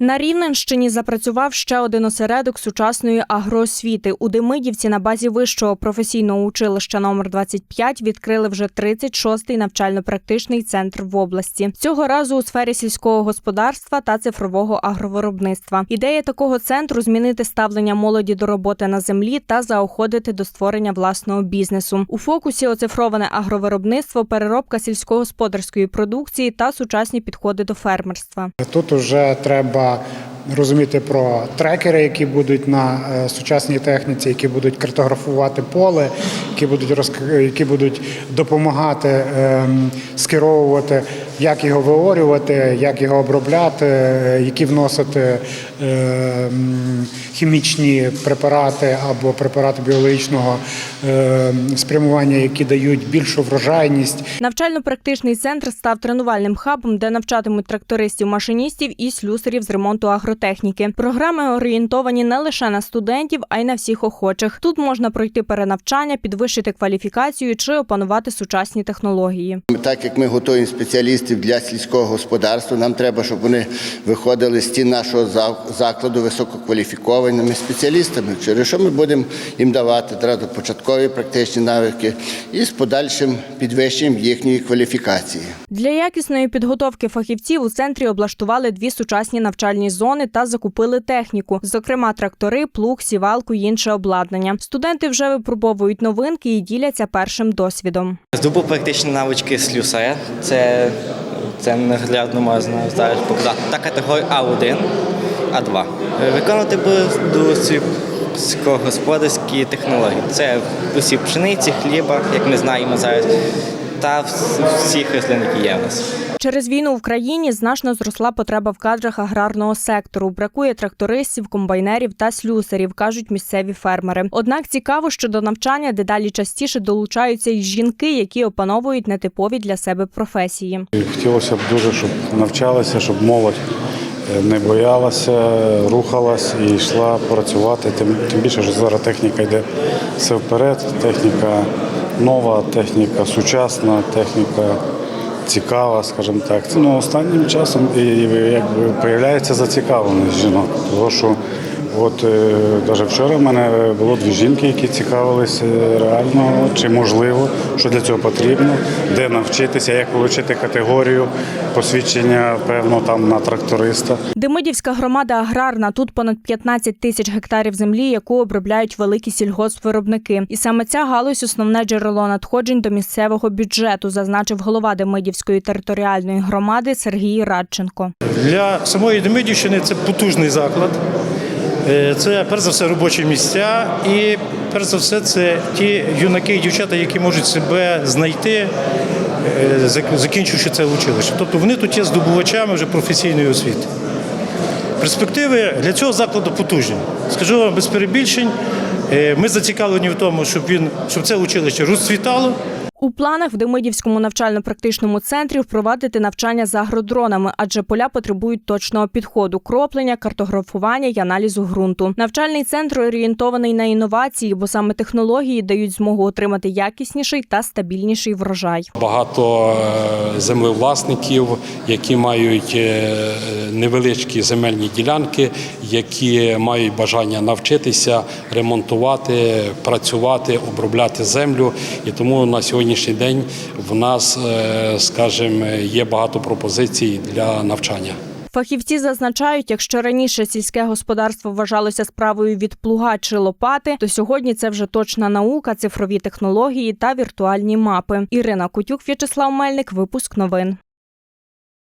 На Рівненщині запрацював ще один осередок сучасної агроосвіти. У Демидівці на базі вищого професійного училища номер 25 відкрили вже 36-й навчально-практичний центр в області. Цього разу у сфері сільського господарства та цифрового агровиробництва. Ідея такого центру змінити ставлення молоді до роботи на землі та заохотити до створення власного бізнесу. У фокусі оцифроване агровиробництво, переробка сільськогосподарської продукції та сучасні підходи до фермерства. Тут вже треба a розуміти про трекери, які будуть на е, сучасній техніці, які будуть картографувати поле, які будуть розк- які будуть допомагати ем, скеровувати, як його виорювати, як його обробляти, е, які вносити ем, хімічні препарати або препарати біологічного ем, спрямування, які дають більшу врожайність. Навчально-практичний центр став тренувальним хабом, де навчатимуть трактористів, машиністів і слюсарів з ремонту агротехніки. Програми орієнтовані не лише на студентів, а й на всіх охочих. Тут можна пройти перенавчання, підвищити кваліфікацію чи опанувати сучасні технології. Так як ми готуємо спеціалістів для сільського господарства, нам треба, щоб вони виходили з стін нашого закладу висококваліфікованими спеціалістами. Через що ми будемо їм давати одразу початкові практичні навики і з подальшим підвищенням їхньої кваліфікації. Для якісної підготовки фахівців у центрі облаштували дві сучасні навчальні зони та закупили техніку, зокрема трактори, плуг, сівалку й інше обладнання. Студенти вже випробовують новинки і діляться першим досвідом. Здобув практичні навички слюсаря. Це, це наглядно можна зараз показати. Та категорія А1, А2. Виконувати буду сільськогосподарські технології. Це усі пшениці, хліба, як ми знаємо зараз, та вс- всіх рослин, які є в нас. Через війну в країні значно зросла потреба в кадрах аграрного сектору. Бракує трактористів, комбайнерів та слюсарів, кажуть місцеві фермери. Однак цікаво, що до навчання дедалі частіше долучаються й жінки, які опановують нетипові для себе професії. Хотілося б дуже, щоб навчалися, щоб молодь е, не боялася, рухалась і йшла працювати. Тим, тим більше, що зараз техніка йде все вперед. Техніка нова, техніка сучасна, техніка цікава, скажімо так. Ну, останнім часом і, якби появляється зацікавленість жінок. Тому що от навіть вчора в мене було дві жінки, які цікавилися реально, чи можливо, що для цього потрібно, де навчитися, як отримати категорію посвідчення, певно, там на тракториста. Демидівська громада аграрна. Тут понад 15 тисяч гектарів землі, яку обробляють великі сільгоспвиробники. І саме ця галузь основне джерело надходжень до місцевого бюджету, зазначив голова Демидівської територіальної громади Сергій Радченко. Для самої Демидівщини це потужний заклад. Е, Це перш за все робочі місця, і перш за все це ті юнаки і дівчата, які можуть себе знайти, е, закінчивши це училище. Тобто вони тут є здобувачами вже професійної освіти. Перспективи для цього закладу потужні. Скажу вам без перебільшень. е, Ми зацікавлені в тому, щоб він щоб це училище розцвітало. У планах в Демидівському навчально-практичному центрі впровадити навчання за агродронами, адже поля потребують точного підходу, кроплення, картографування й аналізу ґрунту. Навчальний центр орієнтований на інновації, бо саме технології дають змогу отримати якісніший та стабільніший врожай. Багато е, землевласників, які мають е, невеличкі земельні ділянки, які мають бажання навчитися ремонтувати, працювати, обробляти землю. І тому на сьогоднішній день в нас, е, скажімо, є багато пропозицій для навчання. Фахівці зазначають, якщо раніше сільське господарство вважалося справою від плуга чи лопати, то сьогодні це вже точна наука, цифрові технології та віртуальні мапи. Ірина Кутюк, В'ячеслав Мельник, випуск новин.